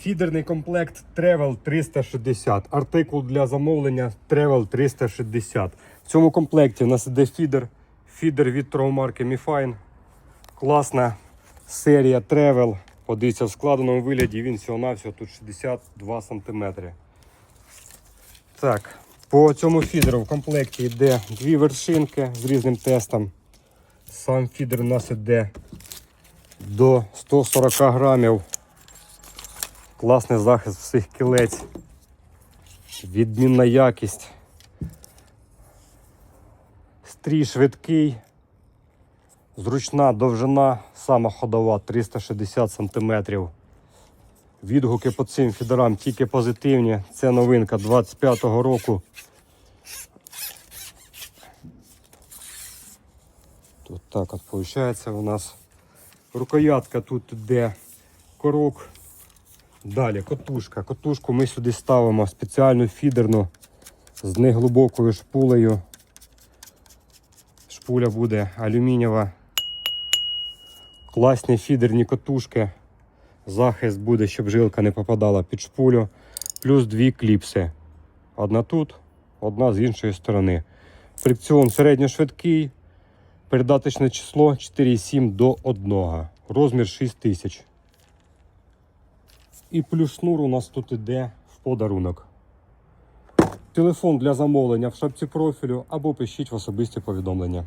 Фідерний комплект Travel 360. Артикул для замовлення Travel 360. В цьому комплекті у нас іде фідер. Фідер від торгомарки Mifine. Класна серія Travel. Подивіться, в складеному вигляді він всього-навсього тут 62 см. Так, по цьому фідеру в комплекті йде дві вершинки з різним тестом. Сам фідер у нас іде до 140 грамів. Класний захист всіх кілець. Відмінна якість. Стрій швидкий. Зручна довжина, сама ходова 360 см. Відгуки по цим фідерам тільки позитивні. Це новинка 25-го року. Тут так от виходить у нас рукоятка тут йде корок. Далі котушка. Котушку ми сюди ставимо спеціальну фідерну з неглибокою шпулею. Шпуля буде алюмінієва. Класні фідерні котушки. Захист буде, щоб жилка не попадала під шпулю. Плюс дві кліпси. Одна тут, одна з іншої сторони. Фрикціон середньошвидкий. Передаточне число 4,7 до 1. Розмір 6000. І плюс шнур у нас тут іде в подарунок. Телефон для замовлення в шапці профілю або пишіть в особисті повідомлення.